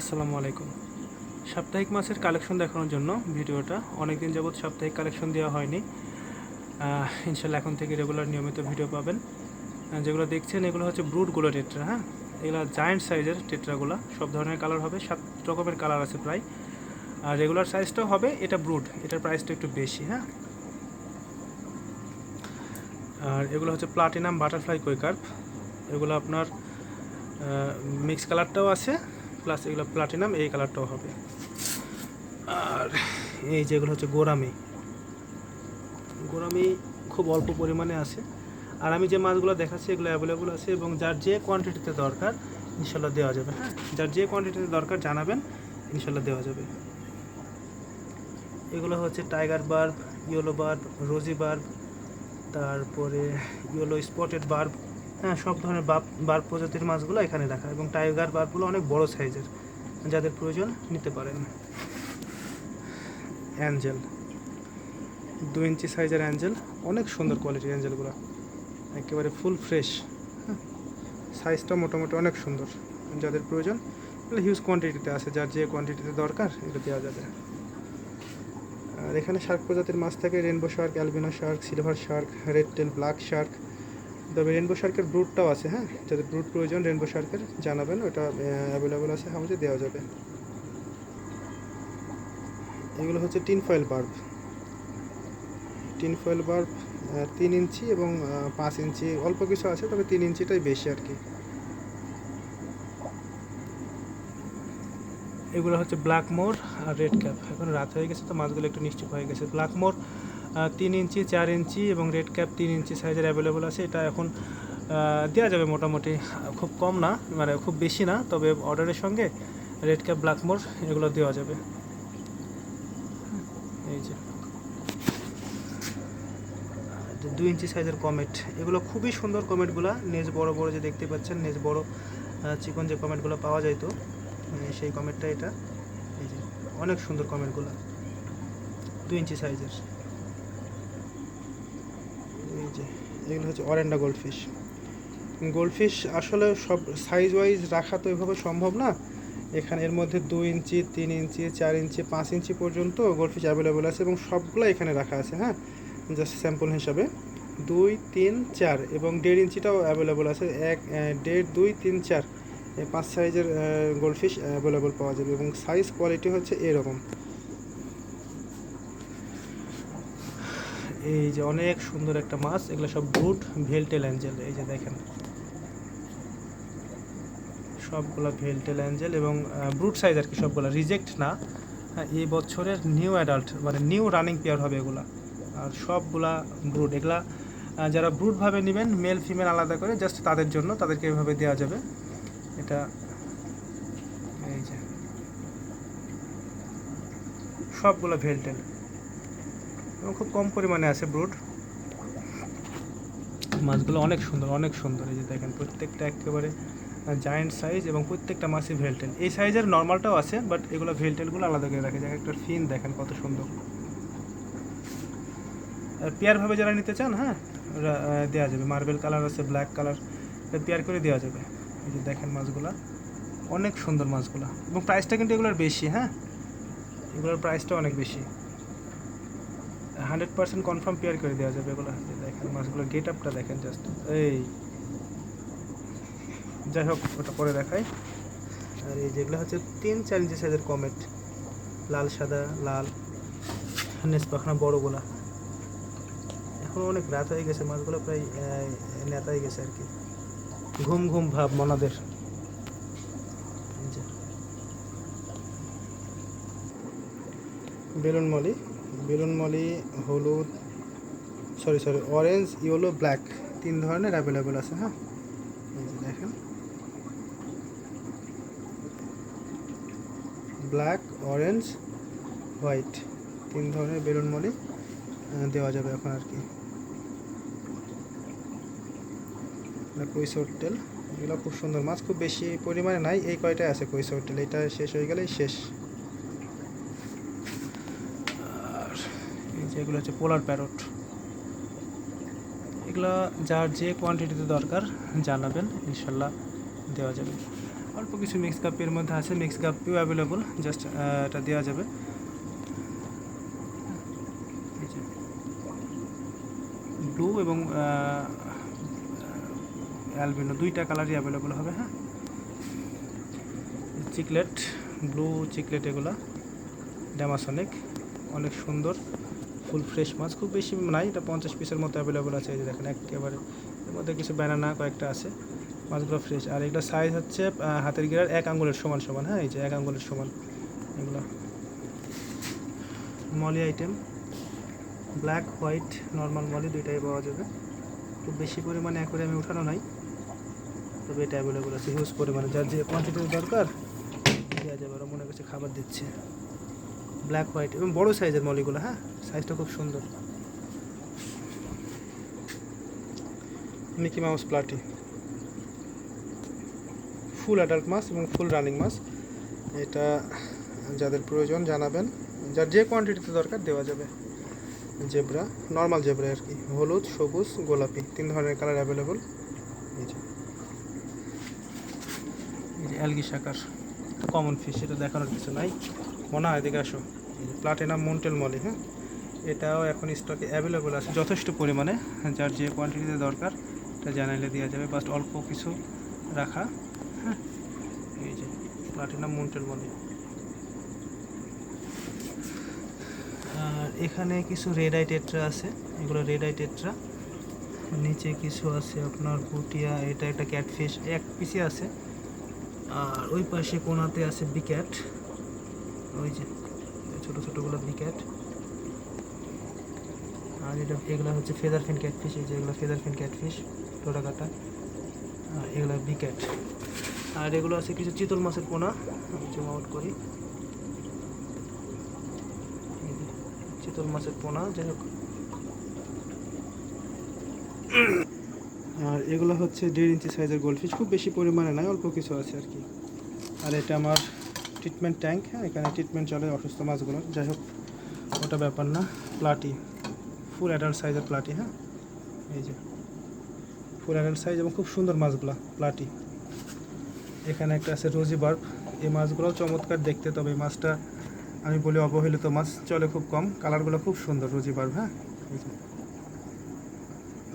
আসসালামু আলাইকুম। সাপ্তাহিক মাসের কালেকশন দেখানোর জন্য ভিডিওটা অনেক দিন যাবৎ সাপ্তাহিক কালেকশন দেওয়া হয়নি। ইনশাল্লাহ এখন থেকে রেগুলার নিয়মিত ভিডিও পাবেন। যেগুলো দেখছেন এগুলো হচ্ছে ব্রুডগুলো টেট্রা হ্যাঁ? এগুলো জায়েন্ট সাইজের টেট্রাগুলো সব ধরনের কালার হবে, সাত রকমের কালার আছে প্রায়। আর রেগুলার সাইজটাও হবে, এটা ব্রুড এটার প্রাইসটা একটু বেশি হ্যাঁ? আর এগুলো হচ্ছে প্লাটিনাম বাটারফ্লাই কৈকার্প এগুলো আপনার মিক্স কালারটাও আছে প্লাস এগুলো প্লাটিনাম এই কালারটাও হবে। আর এই যেগুলো হচ্ছে গোরামি। গোরামি খুব অল্প পরিমাণে আছে। আর আমি যে মাছগুলো দেখাচ্ছি এগুলো অ্যাভেলেবল আছে এবং যার যে কোয়ান্টিটিতে দরকার ইনশাল্লাহ দেওয়া যাবে। হ্যাঁ। যার যে কোয়ান্টিটিতে দরকার জানাবেন ইনশাল্লাহ দেওয়া যাবে। এগুলো হচ্ছে tiger barb yellow barb rosy barb তারপরে ইয়েলো স্পটেড বার্ব হ্যাঁ সব ধরনের বাপ বার্ব প্রজাতির মাছগুলো এখানে রাখা। এবং টাইগার বার্বগুলো অনেক বড় সাইজের, যাদের প্রয়োজন নিতে পারেন। অ্যাঞ্জেল। দু ইঞ্চি সাইজের অ্যাঞ্জেল, অনেক সুন্দর কোয়ালিটির অ্যাঞ্জেলগুলো। একেবারে ফুল ফ্রেশ। হ্যাঁ সাইজটা মোটামুটি অনেক সুন্দর। যাদের প্রয়োজন এগুলো হিউজ কোয়ান্টিটিতে আছে, যার যে কোয়ান্টিটিতে দরকার এগুলো দেওয়া যাবে। আর এখানে শার্ক প্রজাতির মাছ থাকে rainbow shark albino shark silver shark red tail black shark তবে রেনবো শার্কের ব্রুটটাও আছে হ্যাঁ? যাদের ব্রুট প্রয়োজন রেনবো শার্কের জানাবেন, ওটা অ্যাভেলেবল আছে হাউজে, দেওয়া যাবে। এগুলো হচ্ছে tin foil barb. Tin foil barb তিন ইঞ্চি এবং পাঁচ ইঞ্চি, অল্প কিছু আছে, তবে তিন ইঞ্চিটাই বেশি আর কি। এগুলো হচ্ছে ব্ল্যাক মোর আর রেড ক্যাপ। এখন রাত হয়ে গেছে, তো মাছগুলো একটু নিশ্চিত হয়ে গেছে। ব্ল্যাক মোর তিন ইঞ্চি, চার ইঞ্চি এবং রেড ক্যাপ তিন ইঞ্চি সাইজের অ্যাভেলেবল আছে। এটা এখন দেওয়া যাবে মোটামুটি, খুব কম না মানে খুব বেশি না, তবে অর্ডারের সঙ্গে রেড ক্যাপ ব্ল্যাক মোর এগুলো দেওয়া যাবে। এই যে। দুই ইঞ্চি সাইজের কমেট এগুলো খুবই সুন্দর কমেটগুলো নেজ বড় বড় যে দেখতে পাচ্ছেন, নেজ বড় চিকন যে কমেটগুলো পাওয়া যায় তো সেই কমেটটা এটা, এই যে, অনেক সুন্দর কমেটগুলো দুই ইঞ্চি সাইজের যে এগুলো হচ্ছে অরেন্ডা গোল্ডফিশ। গোল্ডফিশ আসলে সব সাইজ ওয়াইজ রাখা তো এভাবে সম্ভব না। এখানে এর মধ্যে দুই ইঞ্চি, তিন ইঞ্চি, চার ইঞ্চি, পাঁচ ইঞ্চি পর্যন্ত গোল্ডফিশ অ্যাভেলেবল আছে এবং সবগুলো এখানে রাখা আছে হ্যাঁ? জাস্ট স্যাম্পল হিসাবে। দুই, তিন, চার এবং দেড় ইঞ্চিটাও অ্যাভেলেবল আছে। এক দেড়, দুই, তিন, চার পাঁচ সাইজের গোল্ডফিশ অ্যাভেলেবল পাওয়া যাবে এবং সাইজ কোয়ালিটি হচ্ছে এরকম। এই যে অনেক সুন্দর একটা মাছ, এগুলো সব ব্রুট ভেলটেল অ্যাঞ্জেল, এই যে দেখেন। সবগুলো ভেলটেল অ্যাঞ্জেল এবং ব্রুট সাইজ আর কি সবগুলো রিজেক্ট না। হ্যাঁ এই বছরের নিউ অ্যাডাল্ট মানে নিউ রানিং পেয়ার হবে এগুলা। আর সবগুলা ব্রুড এগুলা যারা ব্রুডভাবে নেবেন মেল ফিমেল আলাদা করে জাস্ট তাদের জন্য, তাদেরকে এভাবে দেওয়া যাবে। এটা, এই যে। সবগুলো ভেলটেল। এবং খুব কম পরিমাণে আছে ব্রুড মাছগুলো অনেক সুন্দর অনেক সুন্দর। এই যে দেখেন, প্রত্যেকটা একেবারে জায়েন্ট সাইজ এবং প্রত্যেকটা মাছই ভেলটেল এই সাইজের নর্মালটাও আছে বাট এগুলো ভেলটেলগুলো আলাদা করে রাখে যায়। একটা ফিন দেখেন কত সুন্দর। আর পেয়ারভাবে যারা নিতে চান হ্যাঁ দেওয়া যাবে। মার্বেল কালার আছে ব্ল্যাক কালার পেয়ার করে দেওয়া যাবে। এই যে দেখেন মাছগুলা, অনেক সুন্দর মাছগুলা। এবং প্রাইসটা কিন্তু এগুলোর বেশি হ্যাঁ? এগুলোর প্রাইসটা অনেক বেশি। হান্ড্রেড পার্সেন্ট কনফার্ম পেয়ার করে দেওয়া যাবে এগুলো দেখেন, মাছগুলো গেট আপটা দেখেন জাস্ট এই। যাই হোক, ওটা পরে দেখাই। আর এই যেগুলো হচ্ছে তিন চার ইঞ্চি সাইজের কমেট লাল, সাদা, লাল। নেস পাখনা বড়গুলা। এখন অনেক রাত হয়ে গেছে, মাছগুলো প্রায় নেতাই গেছে আর কি। ঘুম ঘুম ভাব মনাদের। Balloon molly. বেলুন মলি হলুদ sorry sorry orange yellow black তিন ধরনের অ্যাভেলেবেল আছে হ্যাঁ? দেখেন। ব্ল্যাক অরেঞ্জ হোয়াইট তিন ধরনের বেলুন মলি দেওয়া যাবে এখন আর কি। কৈশোর তেল। এগুলো খুব সুন্দর মাছ, খুব বেশি পরিমাণে নাই, এই কয়টাই আছে কৈশোর তেল? এটা শেষ হয়ে গেলেই শেষ। এগুলো হচ্ছে পোলার প্যারট। এগুলো যার যে কোয়ান্টিটিতে দরকার জানাবেন, ইনশাল্লাহ দেওয়া যাবে। অল্প কিছু মিক্স কাপের মধ্যে আছে মিক্স কাপিও অ্যাভেলেবল জাস্ট এটা দেওয়া যাবে। ব্লু এবং অ্যালবিনো দুইটা কালারই অ্যাভেলেবল হবে হ্যাঁ? চিকলেট ব্লু চিকলেট এগুলা ড্যামাসনিক অনেক সুন্দর। ফুল ফ্রেশ মাছ, খুব বেশি নাই, এটা পঞ্চাশ পিসের মতো অ্যাভেলেবল আছে, এই যে দেখেন একেবারে, এর মধ্যে কিছু ব্যানানা কয়েকটা আছে, মাছগুলো ফ্রেশ আর এগুলো সাইজ হচ্ছে হাতের গিরার এক আঙ্গুলের সমান সমান হ্যাঁ এই যে এক আঙ্গুলের সমান, এগুলো। Molly item black white normal molly দুইটাই পাওয়া যাবে। খুব বেশি পরিমাণে আমি উঠানো নাই, তবে এটা অ্যাভেলেবল আছে হিউজ পরিমাণে, যার যে কোয়ান্টিটি দরকার দেওয়া যাবে, ওরা মনে করছে খাবার দিচ্ছে। ব্ল্যাক হোয়াইট এবং বড় সাইজের মলিগুলো হ্যাঁ? সাইজটা খুব সুন্দর। Mickey Mouse platy full adult মাছ এবং ফুল রানিং মাছ এটা যাদের প্রয়োজন জানাবেন। যার যে কোয়ান্টিটিতে দরকার দেওয়া যাবে। জেব্রা নর্মাল জেব্রা আর কি। হলুদ, সবুজ, গোলাপি। তিন ধরনের colour available algae sucker common fish এটা দেখানোর কিছু নাই। মনে হয় এদিকে আসো। প্লাটিনাম মন্টেল মলি হ্যাঁ? এটাও এখন স্টকে অ্যাভেলেবল আছে, যথেষ্ট পরিমাণে, যার যে কোয়ান্টিটিতে দরকার এটা জানাইলে দেওয়া যাবে। বাস্ট অল্প কিছু রাখা হ্যাঁ? এই যে প্লাটিনাম মন্টেল মলি আর এখানে কিছু রেড আই টেট্রা আছে, এগুলো রেড আই টেট্রা নিচে কিছু আছে আপনার পুটিয়া এটা একটা ক্যাটফিশ এক পিসে আছে। আর ওই পাশে কোনাতে আছে বিক্যাট ওই যে ছোটো ছোটোগুলো বিক্যাট আর এটা এগুলো হচ্ছে ফেদার ফিন ক্যাটফিশ এই যে এগুলো ফেদার ফিন ক্যাটফিশ টোটা কাটা আর এগুলো বিক্যাট আর এগুলো আছে কিছু চিতল মাছের পোনা, আমি জুম আউট করি। চিতল মাছের পোনা, যাই হোক। আর এগুলো হচ্ছে দেড় ইঞ্চি সাইজের গোল্ড গোল্ডফিশ খুব বেশি পরিমাণে নয় অল্প কিছু আছে আর কি। আর এটা আমার ট্রিটমেন্ট ট্যাঙ্ক হ্যাঁ এখানে ট্রিটমেন্ট চলে অসুস্থ মাছগুলো। যাই হোক, ওটা ব্যাপার না প্লাটি ফুল অ্যাডাল্ট সাইজের প্লাটি হ্যাঁ? এই যে ফুল অ্যাডাল্ট সাইজ এবং খুব সুন্দর মাছগুলো প্লাটি এখানে একটা আছে রোজি বার্ব এই মাছগুলোও চমৎকার দেখতে, তবে এই মাছটা আমি বলি অবহেলিত মাছ, চলে খুব কম, কালারগুলো খুব সুন্দর, রোজি বার্ব হ্যাঁ? এই যে,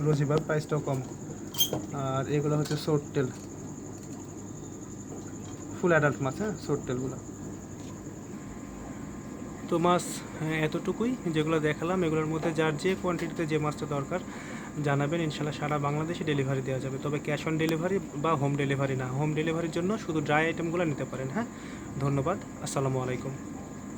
রোজি বার্ব প্রাইসটাও কম। আর এগুলো হচ্ছে সোট টেল ফুল অ্যাডাল্ট মাছ হ্যাঁ? সোট তেলগুলো তো মাছ হ্যাঁ, এতটুকুই যেগুলো দেখালাম এগুলোর মধ্যে যার যে কোয়ান্টিটিতে যে মাছটা দরকার জানাবেন ইনশাল্লাহ সারা বাংলাদেশে ডেলিভারি দেওয়া যাবে। তবে ক্যাশ অন ডেলিভারি বা হোম ডেলিভারি না। হোম ডেলিভারির জন্য শুধু ড্রাই আইটেমগুলো নিতে পারেন হ্যাঁ? ধন্যবাদ। আসসালামু আলাইকুম।